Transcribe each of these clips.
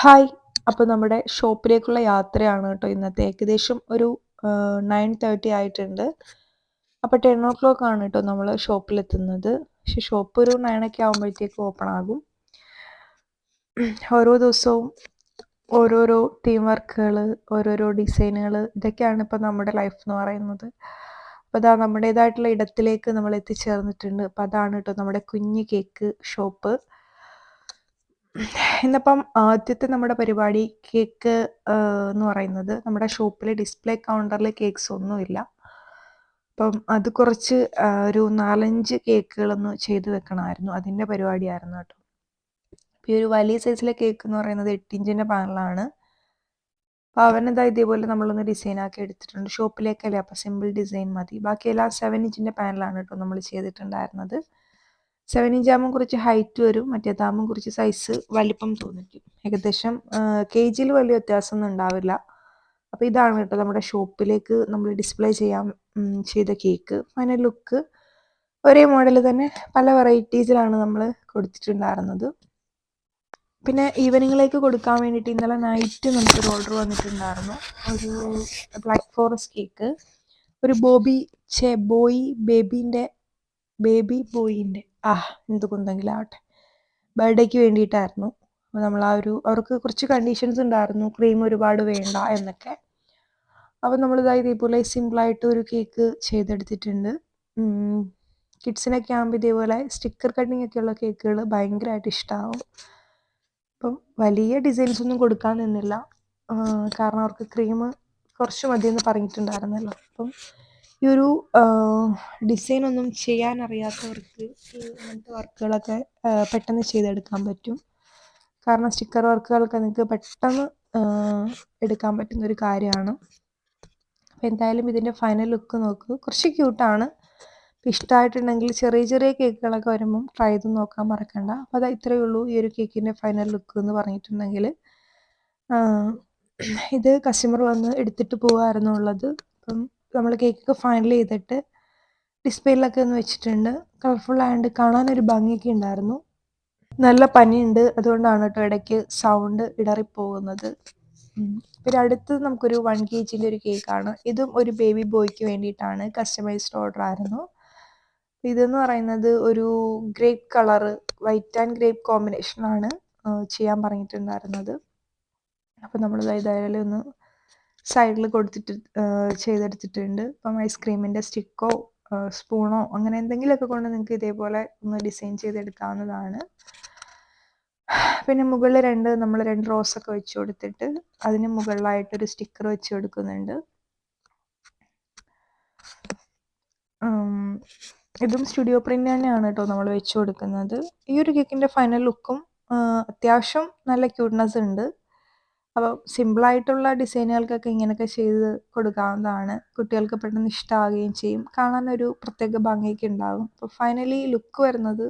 Hi. അപ്പോൾ നമ്മുടെ ഷോപ്പിലേക്കുള്ള യാത്രയാണ് കേട്ടോ ഇന്നത്തെ. ഏകദേശം ഒരു നയൻ തേർട്ടി ആയിട്ടുണ്ട്. അപ്പോൾ ടെൻ ഓ ക്ലോക്ക് ആണ് കേട്ടോ നമ്മൾ ഷോപ്പിലെത്തുന്നത്. പക്ഷെ ഷോപ്പ് ഒരു നയനൊക്കെ ആകുമ്പോഴത്തേക്ക് ഓപ്പൺ ആകും. ഓരോ ദിവസവും ഓരോരോ തീം വർക്കുകൾ ഓരോരോ ഡിസൈനുകൾ ഇതൊക്കെയാണ് ഇപ്പോൾ നമ്മുടെ ലൈഫ് എന്ന് പറയുന്നത്. അപ്പോൾ അതാ നമ്മുടേതായിട്ടുള്ള ഇടത്തിലേക്ക് നമ്മൾ എത്തിച്ചേർന്നിട്ടുണ്ട് അപ്പോൾ അതാണ് കേട്ടോ നമ്മുടെ കുഞ്ഞ് കേക്ക് ഷോപ്പ് ഇന്നിപ്പം ആദ്യത്തെ നമ്മുടെ പരിപാടി കേക്ക് എന്ന് പറയുന്നത് നമ്മുടെ ഷോപ്പിലെ ഡിസ്പ്ലേ കൗണ്ടറിൽ കേക്ക്സ് ഒന്നുമില്ല അപ്പം അത് കുറച്ച് ഒരു നാലഞ്ച് കേക്കുകളൊന്ന് ചെയ്ത് വെക്കണമായിരുന്നു. അതിന്റെ പരിപാടിയായിരുന്നു കേട്ടോ. ഈ ഒരു വലിയ സൈസിലെ കേക്ക് എന്ന് പറയുന്നത് എട്ട് ഇഞ്ചിന്റെ പാനലാണ് അപ്പോൾ അവനെന്താ ഇതേപോലെ നമ്മളൊന്ന് ഡിസൈൻ ആക്കി എടുത്തിട്ടുണ്ട്. ഷോപ്പിലേക്കല്ലേ? അപ്പോൾ സിമ്പിൾ ഡിസൈൻ മതി. ബാക്കി ബാക്കിയെല്ലാം സെവൻ ഇഞ്ചിന്റെ പാനലാണ് കേട്ടോ നമ്മൾ ചെയ്തിട്ടുണ്ടായിരുന്നത്. സെവൻ ഇഞ്ച് ആകുമ്പോൾ കുറച്ച് ഹൈറ്റ് വരും മറ്റേതാകുമ്പോൾ കുറച്ച് സൈസ് വലിപ്പം തോന്നിക്കും. ഏകദേശം കെ ജിയിൽ വലിയ വ്യത്യാസമൊന്നും ഉണ്ടാവില്ല. അപ്പോൾ ഇതാണ് കേട്ടോ നമ്മുടെ ഷോപ്പിലേക്ക് നമ്മൾ ഡിസ്പ്ലേ ചെയ്യാൻ ചെയ്ത കേക്ക് ഫൈനൽ ലുക്ക് ഒരേ മോഡൽ തന്നെ പല വെറൈറ്റീസിലാണ് നമ്മൾ കൊടുത്തിട്ടുണ്ടായിരുന്നത്. പിന്നെ ഈവനിങ്ങിലേക്ക് കൊടുക്കാൻ വേണ്ടിയിട്ട് ഇന്നലെ നൈറ്റ് നമുക്കൊരു ഓർഡർ വന്നിട്ടുണ്ടായിരുന്നു. ഒരു ബ്ലാക്ക് ഫോറസ്റ്റ് കേക്ക് ഒരു ബോബി ചെ ബോയ് ബേബീന്റെ ബേബി ബോയിന്റെ ആ എന്ത് ആവട്ടെ ബർത്ത്ഡേക്ക് വേണ്ടിയിട്ടായിരുന്നു. അപ്പോൾ നമ്മൾ ആ ഒരു അവർക്ക് കുറച്ച് കണ്ടീഷൻസ് ഉണ്ടായിരുന്നു. ക്രീം ഒരുപാട് വേണ്ട എന്നൊക്കെ. അപ്പോൾ നമ്മളിതായി ഇതേപോലെ സിമ്പിളായിട്ട് ഒരു കേക്ക് ചെയ്തെടുത്തിട്ടുണ്ട്. കിഡ്സിനൊക്കെ ആകുമ്പോൾ ഇതേപോലെ സ്റ്റിക്കർ കട്ടിങ് ഒക്കെയുള്ള കേക്കുകൾ ഭയങ്കരമായിട്ട് ഇഷ്ടമാവും അപ്പം വലിയ ഡിസൈൻസ് ഒന്നും കൊടുക്കാൻ നിന്നില്ല. കാരണം അവർക്ക് ക്രീം കുറച്ച് മതിയെന്ന് പറഞ്ഞിട്ടുണ്ടായിരുന്നല്ലോ. അപ്പം ഈ ഒരു ഡിസൈൻ ഒന്നും ചെയ്യാൻ അറിയാത്തവർക്ക് ഇങ്ങനത്തെ വർക്കുകളൊക്കെ പെട്ടെന്ന് ചെയ്തെടുക്കാൻ പറ്റും. കാരണം സ്റ്റിക്കർ വർക്കുകളൊക്കെ നിങ്ങൾക്ക് പെട്ടെന്ന് എടുക്കാൻ പറ്റുന്ന ഒരു കാര്യമാണ്. അപ്പോൾ എന്തായാലും ഇതിന്റെ ഫൈനൽ ലുക്ക് നോക്കൂ. കുറച്ച് ക്യൂട്ടാണ്. ഇഷ്ടമായിട്ടുണ്ടെങ്കിൽ ചെറിയ ചെറിയ കേക്കുകളൊക്കെ വരുമ്പം ട്രൈ ചെയ്ത് നോക്കാൻ മറക്കണ്ട. അപ്പോൾ അത് ഇത്രയേ ഉള്ളൂ ഈ ഒരു കേക്കിന്റെ ഫൈനൽ ലുക്ക് എന്ന് പറഞ്ഞിട്ടുണ്ടെങ്കിൽ. ഇത് കസ്റ്റമർ വന്ന് എടുത്തിട്ട് പോകാമായിരുന്നു ഉള്ളത്. അപ്പം നമ്മൾ കേക്കൊക്കെ ഫൈനൽ ചെയ്തിട്ട് ഡിസ്പ്ലേയിലൊക്കെ ഒന്ന് വെച്ചിട്ടുണ്ട്. കളർഫുൾ ആയതുകൊണ്ട് കാണാനൊരു ഭംഗിയൊക്കെ ഉണ്ടായിരുന്നു. നല്ല പനിയുണ്ട്. അതുകൊണ്ടാണ് കേട്ടോ ഇടയ്ക്ക് സൗണ്ട് ഇടറിപ്പോകുന്നത്. പിന്നെ അടുത്തത് നമുക്കൊരു വൺ കെ ജിന്റെ ഒരു കേക്കാണ്. ഇതും ഒരു ബേബി ബോയ്ക്ക് വേണ്ടിയിട്ടാണ് കസ്റ്റമൈസ്ഡ് ഓർഡർ ആയിരുന്നു. ഇതെന്ന് പറയുന്നത് ഒരു grape colour white and grape കോമ്പിനേഷനാണ് ചെയ്യാൻ പറഞ്ഞിട്ടുണ്ടായിരുന്നത്. അപ്പോൾ നമ്മൾ ഏതായാലും ഒന്ന് സൈഡിൽ കൊടുത്തിട്ട് ചെയ്തെടുത്തിട്ടുണ്ട്. ഇപ്പം ഐസ്ക്രീമിന്റെ സ്റ്റിക്കോ സ്പൂണോ അങ്ങനെ എന്തെങ്കിലുമൊക്കെ കൊണ്ട് നിങ്ങൾക്ക് ഇതേപോലെ ഒന്ന് ഡിസൈൻ ചെയ്തെടുക്കാവുന്നതാണ്. പിന്നെ മുകളിൽ രണ്ട് നമ്മൾ രണ്ട് റോസൊക്കെ വെച്ച് കൊടുത്തിട്ട് അതിന് മുകളിലായിട്ടൊരു സ്റ്റിക്കർ വെച്ച് കൊടുക്കുന്നുണ്ട്. ഇതും സ്റ്റുഡിയോ പ്രിന്റ് തന്നെയാണ് കേട്ടോ നമ്മൾ വെച്ച് കൊടുക്കുന്നത്. ഈ ഒരു കേക്കിന്റെ ഫൈനൽ ലുക്കും അത്യാവശ്യം നല്ല ക്യൂട്ട്നെസ് ഉണ്ട്. അപ്പോൾ സിമ്പിളായിട്ടുള്ള ഡിസൈനുകൾക്കൊക്കെ ഇങ്ങനെയൊക്കെ ചെയ്ത് കൊടുക്കാവുന്നതാണ്. കുട്ടികൾക്ക് പെട്ടെന്ന് ഇഷ്ടമാവുകയും ചെയ്യും. കാണാനൊരു പ്രത്യേക ഭംഗിയൊക്കെ ഉണ്ടാകും. അപ്പോൾ ഫൈനലി ലുക്ക് വരുന്നത്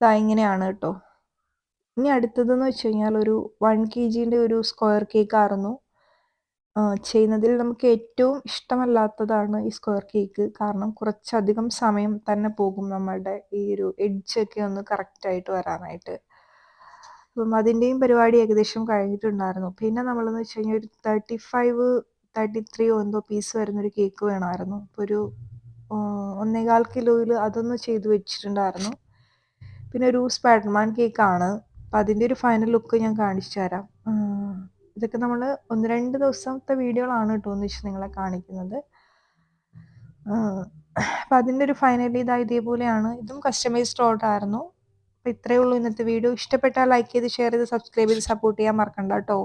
ഇതാ ഇങ്ങനെയാണ് കേട്ടോ. ഇനി അടുത്തതെന്ന് വെച്ച് കഴിഞ്ഞാൽ ഒരു വൺ കെ ജിന്റെ ഒരു സ്ക്വയർ കേക്ക് ആയിരുന്നു. ചെയ്യുന്നതിൽ നമുക്ക് ഏറ്റവും ഇഷ്ടമല്ലാത്തതാണ് ഈ സ്ക്വയർ കേക്ക് കാരണം കുറച്ചധികം സമയം തന്നെ പോകും നമ്മളുടെ ഈ ഒരു എഡ്ജൊക്കെ ഒന്ന് കറക്റ്റായിട്ട് വരാനായിട്ട്. അപ്പം അതിന്റെയും പരിപാടി ഏകദേശം കഴിഞ്ഞിട്ടുണ്ടായിരുന്നു. പിന്നെ നമ്മളെന്ന് വെച്ച് കഴിഞ്ഞാൽ ഒരു തേർട്ടി ഫൈവ് തേർട്ടി ത്രീ എന്തോ പീസ് വരുന്നൊരു കേക്ക് വേണമായിരുന്നു. അപ്പോൾ ഒരു ഒന്നേകാൽ കിലോയിൽ അതൊന്ന് ചെയ്ത് വെച്ചിട്ടുണ്ടായിരുന്നു. പിന്നെ ഒരു സ്പൈഡർമാൻ കേക്കാണ് അപ്പം അതിന്റെ ഒരു ഫൈനൽ ലുക്ക് ഞാൻ കാണിച്ചു തരാം. ഇതൊക്കെ നമ്മൾ ഒന്ന് രണ്ട് ദിവസത്തെ വീഡിയോകളാണ് കേട്ടോ എന്ന് വെച്ചാൽ നിങ്ങളെ കാണിക്കുന്നത്. അപ്പം അതിന്റെ ഒരു ഫൈനലി ഇതാ ഇതേപോലെയാണ്. ഇതും കസ്റ്റമൈസ്ഡ് ഓർഡർ ആയിരുന്നു. ഇത്രയേ ഉള്ളൂ ഇന്നത്തെ വീഡിയോ ഇഷ്ടപ്പെട്ടാൽ ലൈക്ക് ചെയ്ത് ഷെയർ ചെയ്ത് സബ്സ്ക്രൈബ് ചെയ്ത് സപ്പോർട്ട് ചെയ്യാൻ മറക്കണ്ട കേട്ടോ.